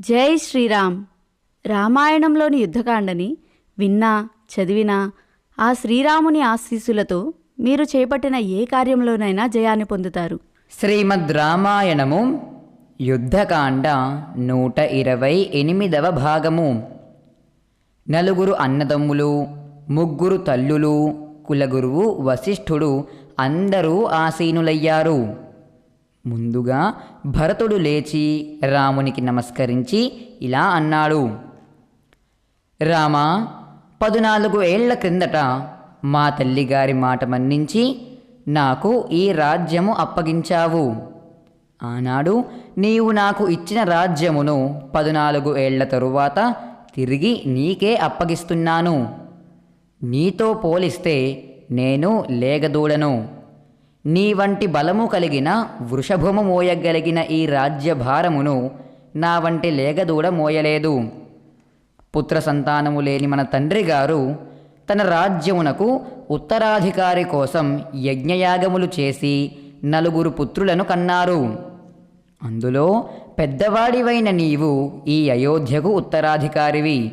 జై శ్రీరామ్. రామాయణంలోని యుద్ధకాండని విన్నా చదివినా ఆ శ్రీరాముని ఆశీస్సులతో మీరు చేపట్టిన ఏ కార్యంలోనైనా జయాన్ని పొందుతారు. శ్రీమద్ రామాయణము యుద్ధకాండ నూట ఇరవై ఎనిమిదవ భాగము. నలుగురు అన్నదమ్ములు ముగ్గురు తల్లులు కులగురువు వశిష్ఠుడు అందరూ ఆసీనులయ్యారు. ముందుగా భరతుడు లేచి రామునికి నమస్కరించి ఇలా అన్నాడు. రామా పదునాలుగు ఏళ్ళ క్రిందట మా తల్లిగారి మాట మన్నించి నాకు ఈ రాజ్యము అప్పగించావు. ఆనాడు నీవు నాకు ఇచ్చిన రాజ్యమును పదునాలుగు ఏళ్ళ తరువాత తిరిగి నీకే అప్పగిస్తున్నాను. నీతో పోలిస్తే నేను లేగదూడను. నీ వంటి బలము కలిగిన వృషభము మోయగలిగిన ఈ రాజ్యభారమును నా వంటి లేగదూడ మోయలేదు. పుత్ర సంతానము లేని మన తండ్రి గారు తన రాజ్యమునకు ఉత్తరాధికారి కోసం యజ్ఞయాగములు చేసి నలుగురు పుత్రులను కన్నారు. అందులో పెద్దవాడివైన నీవు ఈ అయోధ్యకు ఉత్తరాధికారివి.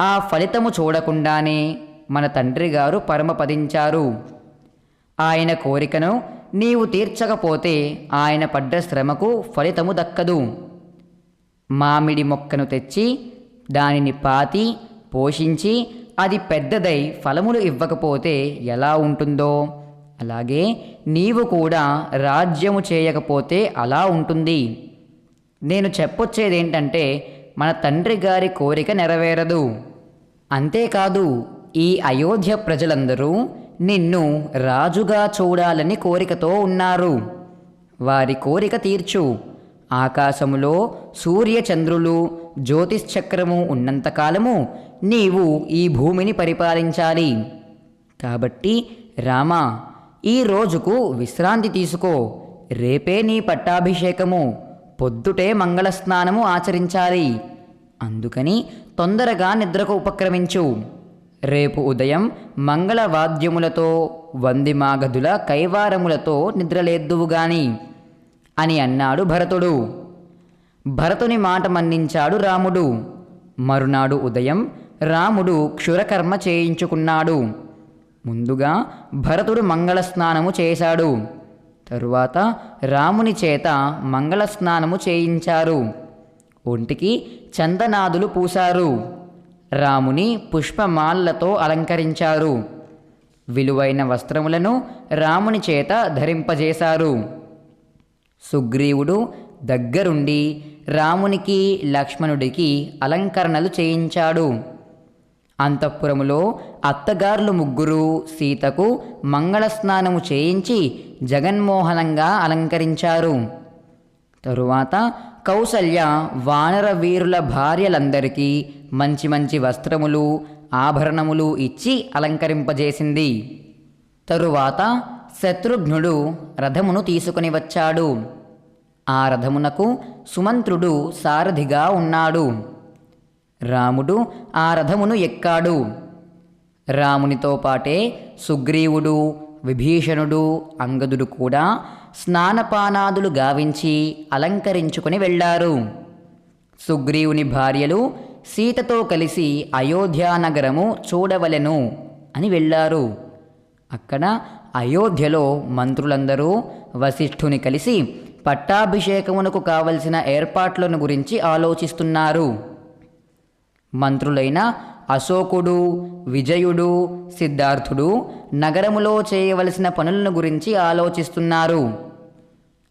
ఆ ఫలితము చూడకుండానే మన తండ్రి గారు పరమపదించారు. ఆయన కోరికను నీవు తీర్చకపోతే ఆయన పడ్డ శ్రమకు ఫలితము దక్కదు. మామిడి మొక్కను తెచ్చి దానిని పాతి పోషించి అది పెద్దదై ఫలములు ఇవ్వకపోతే ఎలా ఉంటుందో? అలాగే నీవు కూడా రాజ్యము చేయకపోతే అలా ఉంటుంది. నేను చెప్పొచ్చేదేంటంటే మన తండ్రి గారి కోరిక నెరవేరదు. అంతేకాదు ఈ అయోధ్య ప్రజలందరూ నిన్ను రాజుగా చూడాలని కోరికతో ఉన్నారు. వారి కోరిక తీర్చు. ఆకాశములో సూర్యచంద్రులు జ్యోతిశ్చక్రము ఉన్నంతకాలము నీవు ఈ భూమిని పరిపాలించాలి. కాబట్టి రామా ఈ రోజుకు విశ్రాంతి తీసుకో. రేపే నీ పట్టాభిషేకము. పొద్దుటే మంగళస్నానము ఆచరించాలి. అందుకని తొందరగా నిద్రకు ఉపక్రమించు. రేపు ఉదయం మంగళవాద్యములతో వందిమాగధుల కైవారములతో నిద్రలేద్దువుగాని అని అన్నాడు భరతుడు. భరతుని మాట మన్నించాడు రాముడు. మరునాడు ఉదయం రాముడు క్షురకర్మ చేయించుకున్నాడు. ముందుగా భరతుడు మంగళస్నానము చేశాడు. తరువాత రాముని చేత మంగళస్నానము చేయించారు. ఒంటికి చందనాదులు పూశారు. రాముని పుష్పమాలతో అలంకరించారు. విలువైన వస్త్రములను రాముని చేత ధరింపజేశారు. సుగ్రీవుడు దగ్గరుండి రామునికి లక్ష్మణుడికి అలంకరణలు చేయించాడు. అంతఃపురములో అత్తగారులు ముగ్గురు సీతకు మంగళస్నానము చేయించి జగన్మోహనంగా అలంకరించారు. తరువాత కౌసల్య వానర వీరుల భార్యలందరికీ మంచి మంచి వస్త్రములు ఆభరణములు ఇచ్చి అలంకరింపజేసింది. తరువాత శత్రుఘ్నుడు రథమును తీసుకుని వచ్చాడు. ఆ రథమునకు సుమంత్రుడు సారథిగా ఉన్నాడు. రాముడు ఆ రథమును ఎక్కాడు. రామునితో పాటే సుగ్రీవుడు విభీషణుడు అంగదుడు కూడా స్నానపానాదులు గావించి అలంకరించుకుని వెళ్ళారు. సుగ్రీవుని భార్యలు సీతతో కలిసి అయోధ్యానగరము చూడవలెను అని వెళ్ళారు. అక్కడ అయోధ్యలో మంత్రులందరూ వశిష్ఠుని కలిసి పట్టాభిషేకమునకు కావలసిన ఏర్పాట్లను గురించి ఆలోచిస్తున్నారు. మంత్రులైన అశోకుడు విజయుడు సిద్ధార్థుడు నగరములో చేయవలసిన పనులను గురించి ఆలోచిస్తున్నారు.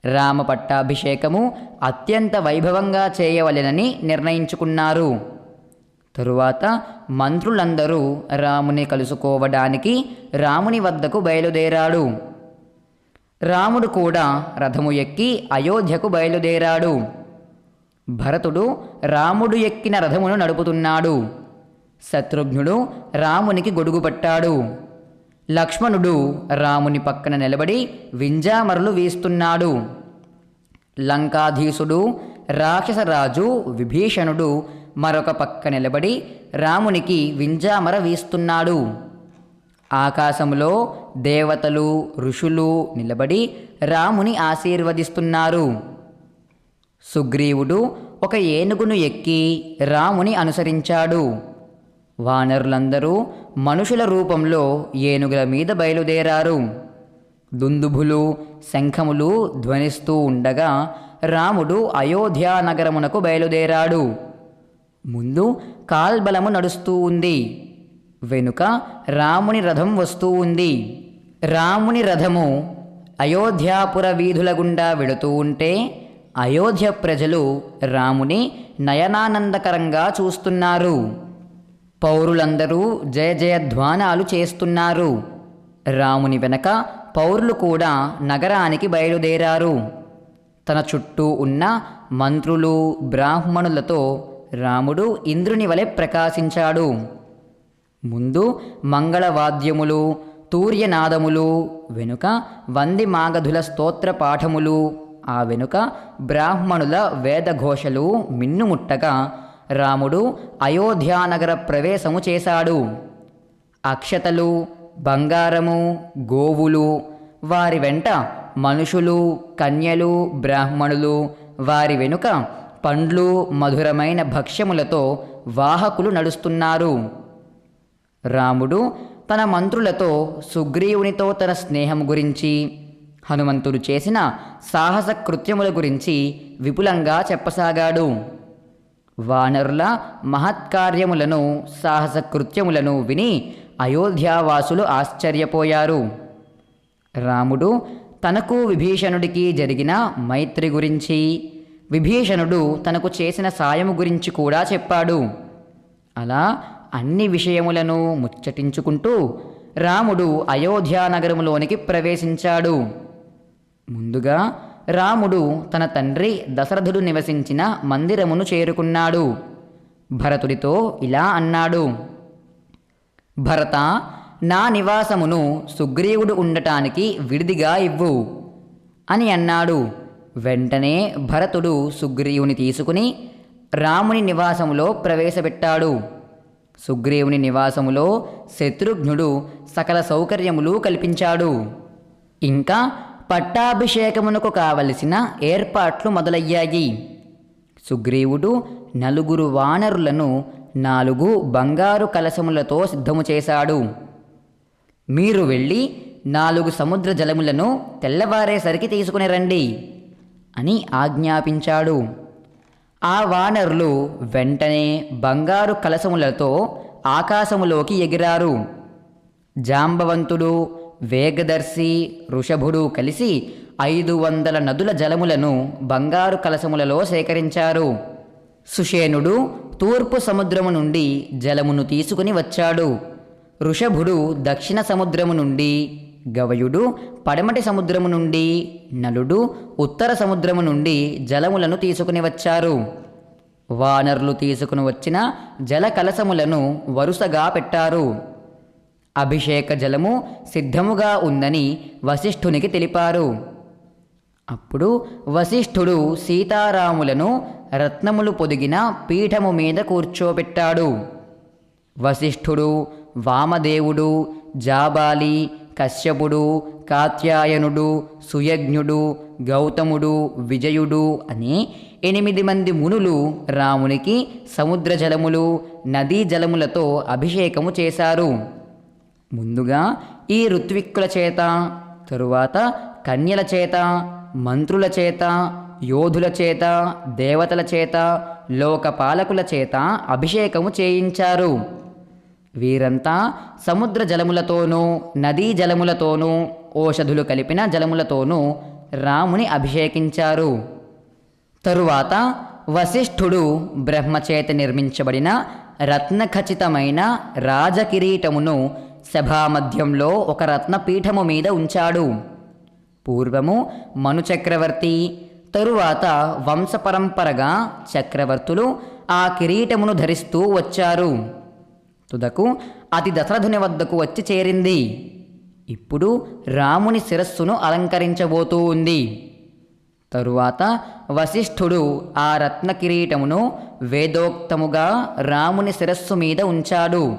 రామ పట్టాభిషేకము అత్యంత వైభవంగా చేయవలెనని నిర్ణయించుకున్నారు. తరువాత మంత్రులందరూ రాముని కలుసుకోవడానికి రాముని వద్దకు బయలుదేరాడు. రాముడు కూడా రథము ఎక్కి అయోధ్యకు బయలుదేరాడు. భరతుడు రాముడు ఎక్కిన రథమును నడుపుతున్నాడు. శత్రుఘ్నుడు రామునికి గొడుగుపట్టాడు లక్ష్మణుడు రాముని పక్కన నిలబడి వింజామరులు వీస్తున్నాడు. లంకాధీసుడు రాక్షసరాజు విభీషణుడు మరొక పక్క నిలబడి రామునికి వింజామర వీస్తున్నాడు. ఆకాశములో దేవతలు ఋషులు నిలబడి రాముని ఆశీర్వదిస్తున్నారు. సుగ్రీవుడు ఒక ఏనుగును ఎక్కి రాముని అనుసరించాడు. వానరులందరూ మనుషుల రూపంలో ఏనుగుల మీద బయలుదేరారు. దుందుభులు శంఖములు ధ్వనిస్తూ ఉండగా రాముడు అయోధ్యా నగరమునకు బయలుదేరాడు. ముందు కాల్బలము నడుస్తూ ఉంది. వెనుక రాముని రథం వస్తూ ఉంది. రాముని రథము అయోధ్యాపుర వీధుల గుండా వెళుతూ ఉంటే అయోధ్య ప్రజలు రాముని నయనానందకరంగా చూస్తున్నారు. పౌరులందరూ జయ జయధ్వానాలు చేస్తున్నారు. రాముని వెనక పౌరులు కూడా నగరానికి బయలుదేరారు. తన చుట్టూ ఉన్న మంత్రులు బ్రాహ్మణులతో రాముడు ఇంద్రుని వలె ప్రకాశించాడు. ముందు మంగళవాద్యములు తూర్యనాదములు వెనుక వంది మాగధుల స్తోత్ర పాఠములు ఆ వెనుక బ్రాహ్మణుల వేదఘోషలు మిన్నుముట్టగా రాముడు అయోధ్యానగర ప్రవేశము చేశాడు. అక్షతలు బంగారము గోవులు వారి వెంట మనుషులు కన్యలు బ్రాహ్మణులు వారి వెనుక పండ్లు మధురమైన భక్ష్యములతో వాహకులు నడుస్తున్నారు. రాముడు తన మంత్రులతో సుగ్రీవునితో తన స్నేహం గురించి హనుమంతుడు చేసిన సాహస కృత్యముల గురించి విపులంగా చెప్పసాగాడు. వానరుల మహత్కార్యములను సాహస కృత్యములను విని అయోధ్యావాసులు ఆశ్చర్యపోయారు. రాముడు తనకు విభీషణుడికి జరిగిన మైత్రి గురించి విభీషణుడు తనకు చేసిన సాయము గురించి కూడా చెప్పాడు. అలా అన్ని విషయములను ముచ్చటించుకుంటూ రాముడు అయోధ్యానగరములోనికి ప్రవేశించాడు. ముందుగా రాముడు తన తండ్రి దశరథుడు నివసించిన మందిరమును చేరుకున్నాడు. భరతుడితో ఇలా అన్నాడు. భరత నా నివాసమును సుగ్రీవుడు ఉండటానికి విడిదిగా ఇవ్వు అని అన్నాడు. వెంటనే భరతుడు సుగ్రీవుని తీసుకుని రాముని నివాసములో ప్రవేశపెట్టాడు. సుగ్రీవుని నివాసములో శత్రుఘ్నుడు సకల సౌకర్యములు కల్పించాడు. ఇంకా పట్టాభిషేకమునకు కావలసిన ఏర్పాట్లు మొదలయ్యాయి. సుగ్రీవుడు నలుగురు వానరులను నాలుగు బంగారు కలశములతో సిద్ధము చేశాడు. మీరు వెళ్ళి నాలుగు సముద్ర జలములను తెల్లవారేసరికి తీసుకుని రండి. అని ఆజ్ఞాపించాడు. ఆ వానరులు వెంటనే బంగారు కలశములతో ఆకాశములోకి ఎగిరారు. జాంబవంతుడు వేగదర్శి ఋషభుడు కలిసి ఐదు వందల నదుల జలములను బంగారు కలశములలో సేకరించారు. సుషేనుడు తూర్పు సముద్రము నుండి జలమును తీసుకుని వచ్చాడు. ఋషభుడు దక్షిణ సముద్రము నుండి గవయుడు పడమటి సముద్రము నుండి నలుడు ఉత్తర సముద్రము నుండి జలములను తీసుకుని వచ్చారు. వానరులు తీసుకుని వచ్చిన జల కలసములను వరుసగా పెట్టారు. అభిషేక జలము సిద్ధముగా ఉందని వశిష్ఠునికి తెలిపారు. అప్పుడు వశిష్ఠుడు సీతారాములను రత్నములు పొదిగిన పీఠము మీద కూర్చోబెట్టాడు వశిష్ఠుడు వామదేవుడు జాబాలి కశ్యపుడు కాత్యాయనుడు సుయజ్ఞుడు గౌతముడు విజయుడు అని ఎనిమిది మంది మునులు రామునికి సముద్ర జలములు నదీ జలములతో అభిషేకము చేశారు. ముందుగా ఈ ఋత్విక్కుల చేత తరువాత కన్యల చేత మంత్రుల చేత యోధుల చేత దేవతల చేత లోకపాలకుల చేత అభిషేకము చేయించారు. వీరంతా సముద్ర జలములతోనూ నదీ జలములతోనూ ఓషధులు కలిపిన జలములతోనూ రాముని అభిషేకించారు. తరువాత వశిష్ఠుడు బ్రహ్మచేత నిర్మించబడిన రత్నఖచితమైన రాజకిరీటమును సభామధ్యంలో ఒక రత్నపీఠము మీద ఉంచాడు. పూర్వము మనుచక్రవర్తి తరువాత వంశపరంపరగా చక్రవర్తులు ఆ కిరీటమును ధరిస్తూ వచ్చారు. తుదకు అతి దశరథుని వద్దకు వచ్చి చేరింది. ఇప్పుడు రాముని శిరస్సును అలంకరించబోతూ ఉంది. తరువాత వశిష్ఠుడు ఆ రత్న కిరీటమును వేదోక్తముగా రాముని శిరస్సు మీద ఉంచాడు.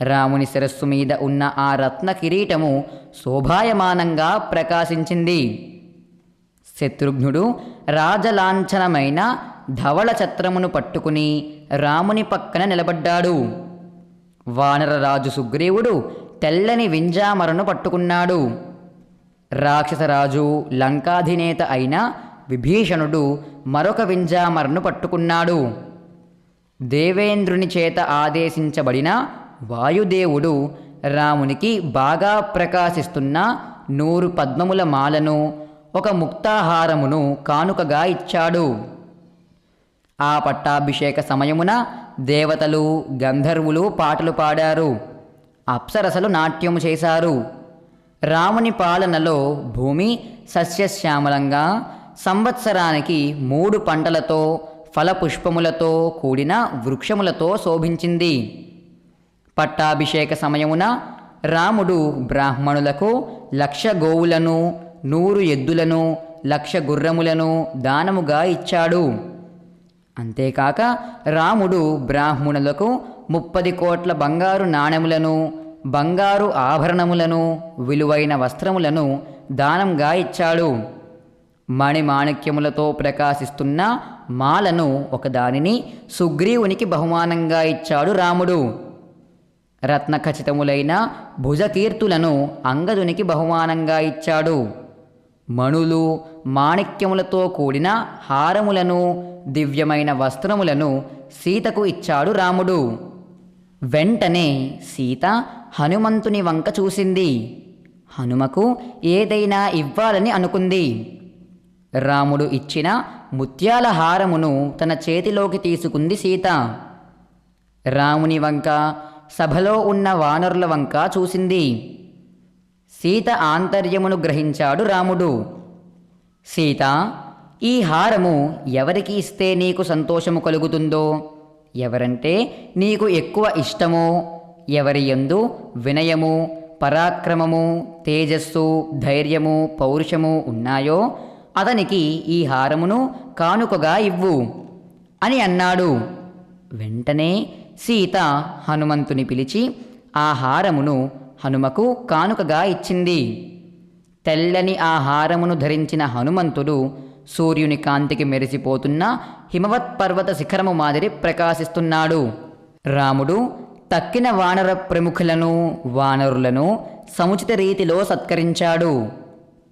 రాముని శిరస్సు మీద ఉన్న ఆ రత్న కిరీటము శోభాయమానంగా ప్రకాశించింది. శత్రుఘ్నుడు రాజలాంఛనమైన ధవళ ఛత్రమును పట్టుకుని రాముని పక్కన నిలబడ్డాడు. వానరరాజు సుగ్రీవుడు తెల్లని వింజామరను పట్టుకున్నాడు. రాక్షసరాజు లంకాధినేత అయిన విభీషణుడు మరొక వింజామరను పట్టుకున్నాడు. దేవేంద్రుని చేత ఆదేశించబడిన వాయుదేవుడు రామునికి బాగా ప్రకాశిస్తున్న నూరు పద్మముల మాలను ఒక ముక్తాహారమును కానుకగా ఇచ్చాడు. ఆ పట్టాభిషేక సమయమున దేవతలు గంధర్వులు పాటలు పాడారు. అప్సరసలు నాట్యము చేశారు. రాముని పాలనలో భూమి సస్యశ్యామలంగా సంవత్సరానికి మూడు పంటలతో ఫలపుష్పములతో కూడిన వృక్షములతో శోభించింది. పట్టాభిషేక సమయమున రాముడు బ్రాహ్మణులకు లక్ష గోవులను నూరు ఎద్దులను లక్ష గుర్రములను దానముగా ఇచ్చాడు. అంతేకాక రాముడు బ్రాహ్మణులకు ముప్పది కోట్ల బంగారు నాణెములను బంగారు ఆభరణములను విలువైన వస్త్రములను దానంగా ఇచ్చాడు. మణిమాణిక్యములతో ప్రకాశిస్తున్న మాలను ఒకదానిని సుగ్రీవునికి బహుమానంగా ఇచ్చాడు రాముడు. రత్నఖచితములైన భుజకీర్తులను అంగదునికి బహుమానంగా ఇచ్చాడు. మణులు మాణిక్యములతో కూడిన హారములను దివ్యమైన వస్త్రములను సీతకు ఇచ్చాడు రాముడు. వెంటనే సీత హనుమంతుని వంక చూసింది. హనుమకు ఏదైనా ఇవ్వాలని అనుకుంది. రాముడు ఇచ్చిన ముత్యాల హారమును తన చేతిలోకి తీసుకుంది సీత. రాముని వంక సభలో ఉన్న వానరుల వంక చూసింది. సీత ఆంతర్యమును గ్రహించాడు రాముడు. సీత ఈ హారము ఎవరికి ఇస్తే నీకు సంతోషము కలుగుతుందో? ఎవరంటే నీకు ఎక్కువ ఇష్టమో. ఎవరి యందు వినయము పరాక్రమము తేజస్సు ధైర్యము పౌరుషము ఉన్నాయో అతనికి ఈ హారమును కానుకగా ఇవ్వు అని అన్నాడు. వెంటనే సీత హనుమంతుని పిలిచి ఆ హారమును హనుమకు కానుకగా ఇచ్చింది. తెల్లని ఆ హారమును ధరించిన హనుమంతుడు సూర్యుని కాంతికి మెరిసిపోతున్న హిమవత్ పర్వత శిఖరము మాదిరి ప్రకాశిస్తున్నాడు. రాముడు తక్కిన వానర ప్రముఖులను వానరులను సముచిత రీతిలో సత్కరించాడు.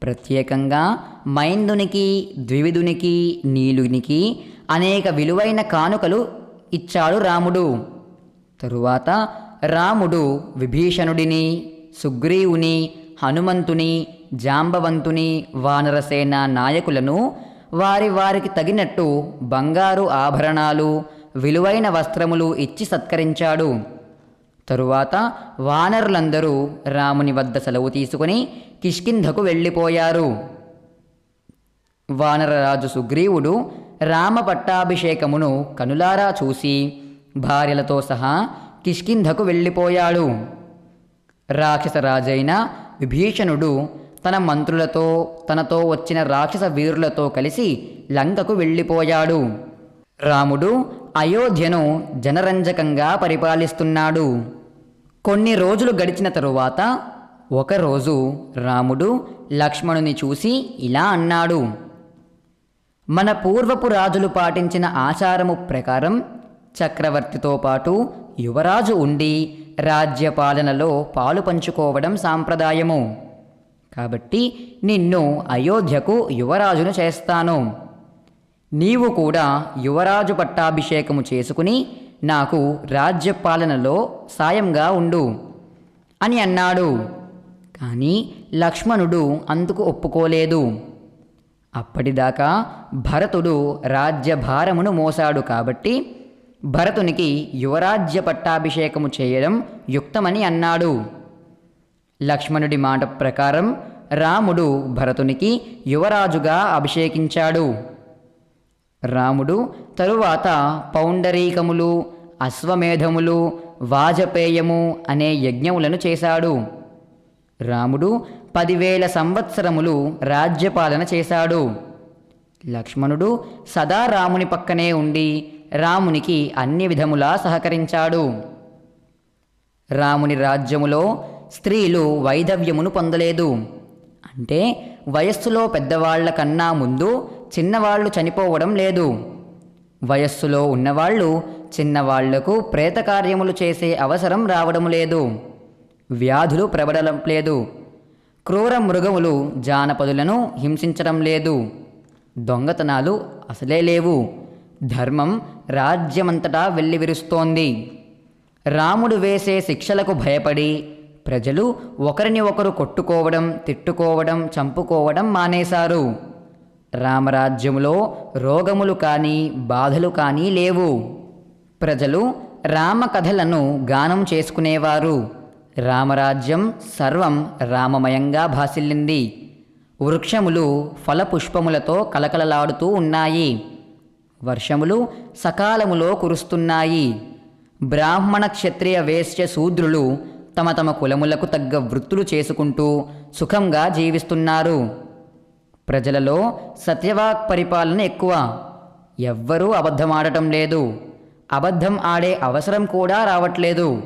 ప్రత్యేకంగా మైందునికి ద్వివిధునికి నీలునికి అనేక విలువైన కానుకలు ఇచ్చాడు రాముడు. తరువాత రాముడు విభీషణుడిని సుగ్రీవుని హనుమంతుని జాంబవంతుని వానరసేన నాయకులను వారి వారికి తగినట్టు బంగారు ఆభరణాలు విలువైన వస్త్రములు ఇచ్చి సత్కరించాడు. తరువాత వానరులందరూ రాముని వద్ద సెలవు తీసుకుని కిష్కింధకు వెళ్ళిపోయారు. వానరరాజు సుగ్రీవుడు రామ పట్టాభిషేకమును కనులారా చూసి భార్యలతో సహా కిష్కింధకు వెళ్ళిపోయాడు. రాక్షసరాజైన విభీషణుడు తన మంత్రులతో తనతో వచ్చిన రాక్షస వీరులతో కలిసి లంకకు వెళ్ళిపోయాడు. రాముడు అయోధ్యను జనరంజకంగా పరిపాలిస్తున్నాడు. కొన్ని రోజులు గడిచిన తరువాత ఒకరోజు రాముడు లక్ష్మణుని చూసి ఇలా అన్నాడు. మన పూర్వపు రాజులు పాటించిన ఆచారము ప్రకారం చక్రవర్తితో పాటు యువరాజు ఉండి రాజ్యపాలనలో పాలు పంచుకోవడం సాంప్రదాయము. కాబట్టి నిన్ను అయోధ్యకు యువరాజును చేస్తాను. నీవు కూడా యువరాజు పట్టాభిషేకము చేసుకుని నాకు రాజ్యపాలనలో సాయంగా ఉండు అని అన్నాడు. కానీ లక్ష్మణుడు అందుకు ఒప్పుకోలేదు. అప్పటిదాకా భరతుడు రాజ్యభారమును మోసాడు కాబట్టి భరతునికి యువరాజ్య పట్టాభిషేకము చేయడం యుక్తమని అన్నాడు. లక్ష్మణుడి మాట ప్రకారం రాముడు భరతునికి యువరాజుగా అభిషేకించాడు. రాముడు తరువాత పౌండరీకములు అశ్వమేధములు వాజపేయము అనే యజ్ఞములను చేశాడు. రాముడు పదివేల సంవత్సరములు రాజ్యపాలన చేశాడు. లక్ష్మణుడు సదా రాముని పక్కనే ఉండి రామునికి అన్ని విధములా సహకరించాడు. రాముని రాజ్యములో స్త్రీలు వైధవ్యమును పొందలేదు. అంటే వయస్సులో పెద్దవాళ్ళ కన్నా ముందు చిన్నవాళ్ళు చనిపోవడం లేదు. వయస్సులో ఉన్నవాళ్ళు చిన్నవాళ్ళకు ప్రేతకార్యములు చేసే అవసరం రావడం లేదు. వ్యాధులు ప్రబడడం లేదు. క్రూర మృగములు జానపదులను హింసించడం లేదు. దొంగతనాలు అసలే లేవు. ధర్మం రాజ్యమంతటా వెల్లివిరుస్తోంది. రాముడు వేసే శిక్షలకు భయపడి ప్రజలు ఒకరిని ఒకరు కొట్టుకోవడం తిట్టుకోవడం చంపుకోవడం మానేశారు. రామరాజ్యములో రోగములు కానీ బాధలు కానీ లేవు. ప్రజలు రామకథలను గానం చేసుకునేవారు. రామరాజ్యం సర్వం రామమయంగా భాసిల్లింది. వృక్షములు ఫలపుష్పములతో కలకలలాడుతూ ఉన్నాయి. వర్షములు సకాలములో కురుస్తున్నాయి. బ్రాహ్మణ క్షత్రియ వేశ్య శూద్రులు తమ తమ కులములకు తగ్గ వృత్తులు చేసుకుంటూ సుఖంగా జీవిస్తున్నారు. ప్రజలలో సత్యవాక్ పరిపాలన ఎక్కువ. ఎవ్వరూ అబద్ధమాడటం లేదు. అబద్ధం ఆడే అవసరం కూడా రావట్లేదు.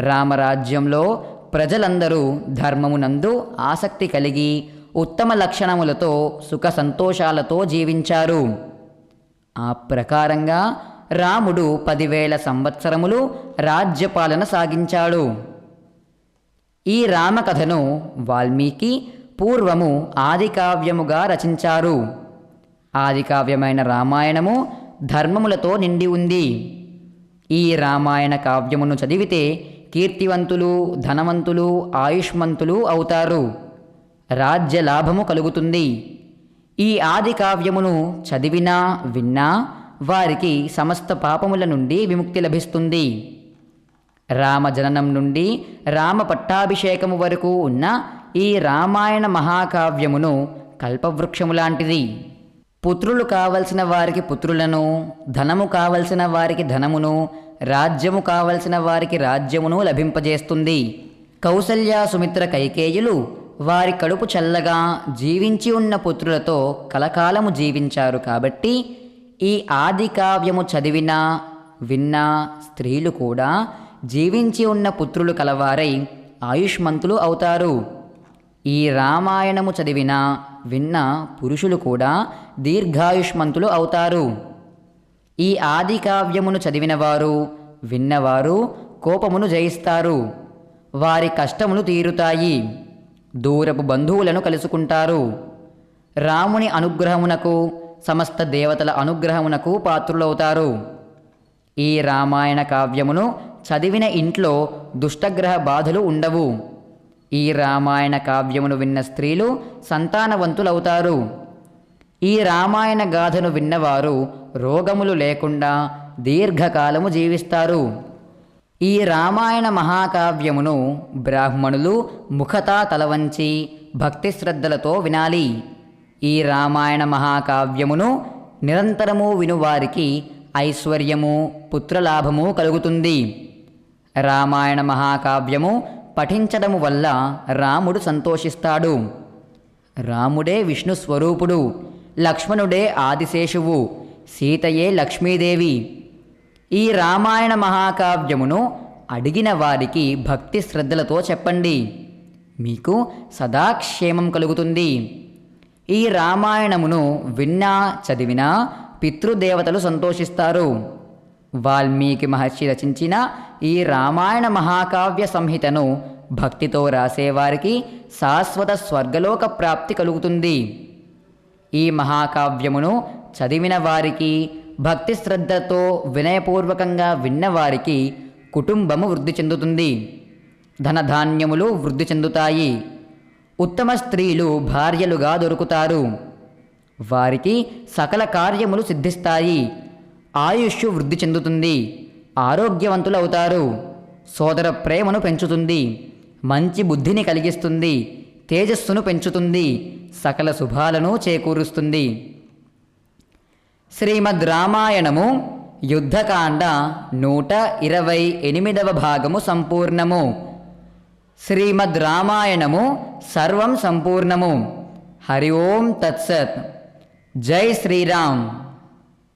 రామరాజ్యంలో ప్రజలందరూ ధర్మమునందు ఆసక్తి కలిగి ఉత్తమ లక్షణములతో సుఖ సంతోషాలతో జీవించారు. ఆ ప్రకారంగా రాముడు పదివేల సంవత్సరములు రాజ్యపాలన సాగించాడు. ఈ రామకథను వాల్మీకి పూర్వము ఆదికావ్యముగా రచించారు. ఆదికావ్యమైన రామాయణము ధర్మములతో నిండి ఉంది. ఈ రామాయణ కావ్యమును చదివితే కీర్తివంతులు ధనవంతులు ఆయుష్మంతులు అవుతారు. రాజ్య లాభము కలుగుతుంది. ఈ ఆది కావ్యమును చదివినా విన్నా వారికి సమస్త పాపముల నుండి విముక్తి లభిస్తుంది. రామ జననం నుండి రామ పట్టాభిషేకము వరకు ఉన్న ఈ రామాయణ మహాకావ్యమును కల్పవృక్షము లాంటిది. పుత్రులు కావలసిన వారికి పుత్రులను ధనము కావలసిన వారికి ధనమును రాజ్యము కావలసిన వారికి రాజ్యమును లభింపజేస్తుంది. కౌసల్య సుమిత్ర కైకేయులు వారి కడుపు చల్లగా జీవించి ఉన్న పుత్రులతో కలకాలము జీవించారు కాబట్టి ఈ ఆది కావ్యము చదివినా విన్నా స్త్రీలు కూడా జీవించి ఉన్న పుత్రులు కలవారై ఆయుష్మంతులు అవుతారు. ఈ రామాయణము చదివిన విన్న పురుషులు కూడా దీర్ఘాయుష్మంతులు అవుతారు. ఈ ఆది కావ్యమును చదివినవారు విన్నవారు కోపమును జయిస్తారు. వారి కష్టములు తీరుతాయి. దూరపు బంధువులను కలుసుకుంటారు. రాముని అనుగ్రహమునకు సమస్త దేవతల అనుగ్రహమునకు పాత్రులవుతారు. ఈ రామాయణ కావ్యమును చదివిన ఇంట్లో దుష్టగ్రహ బాధలు ఉండవు. ఈ రామాయణ కావ్యమును విన్న స్త్రీలు సంతానవంతులవుతారు. ఈ రామాయణ గాథను విన్నవారు రోగములు లేకుండా దీర్ఘకాలము జీవిస్తారు. ఈ రామాయణ మహాకావ్యమును బ్రాహ్మణులు ముఖతా తలవంచి భక్తి శ్రద్ధలతో వినాలి. ఈ రామాయణ మహాకావ్యమును నిరంతరము వినువారికి ఐశ్వర్యము పుత్రలాభము కలుగుతుంది. రామాయణ మహాకావ్యము పఠించడము వల్ల రాముడు సంతోషిస్తాడు. రాముడే విష్ణు స్వరూపుడు లక్ష్మణుడే ఆదిశేషువు సీతయే లక్ష్మీదేవి. ఈ రామాయణ మహాకావ్యమును అడిగిన వారికి భక్తి శ్రద్ధలతో చెప్పండి. మీకు సదాక్షేమం కలుగుతుంది. ఈ రామాయణమును విన్నా చదివినా పితృదేవతలు సంతోషిస్తారు. వాల్మీకి మహర్షి రచించిన ఈ రామాయణ మహాకావ్య సంహితను భక్తితో రాసేవారికి శాశ్వత స్వర్గలోక ప్రాప్తి కలుగుతుంది. ఈ మహాకావ్యమును చదివిన వారికి భక్తి శ్రద్ధతో వినయపూర్వకంగా విన్నవారికి కుటుంబము వృద్ధి చెందుతుంది. ధనధాన్యములు వృద్ధి చెందుతాయి. ఉత్తమ స్త్రీలు భార్యలుగా దొరుకుతారు. వారికి సకల కార్యములు సిద్ధిస్తాయి. ఆయుష్ వృద్ధి చెందుతుంది. ఆరోగ్యవంతులవుతారు. సోదర ప్రేమను పెంచుతుంది. మంచి బుద్ధిని కలిగిస్తుంది. తేజస్సును పెంచుతుంది. సకల శుభాలను చేకూరుస్తుంది. శ్రీమద్ రామాయణము యుద్ధకాండ నూట ఇరవై ఎనిమిదవ భాగము సంపూర్ణము. శ్రీమద్ రామాయణము సర్వం సంపూర్ణము. హరి ఓం తత్సత్. జై శ్రీరామ్.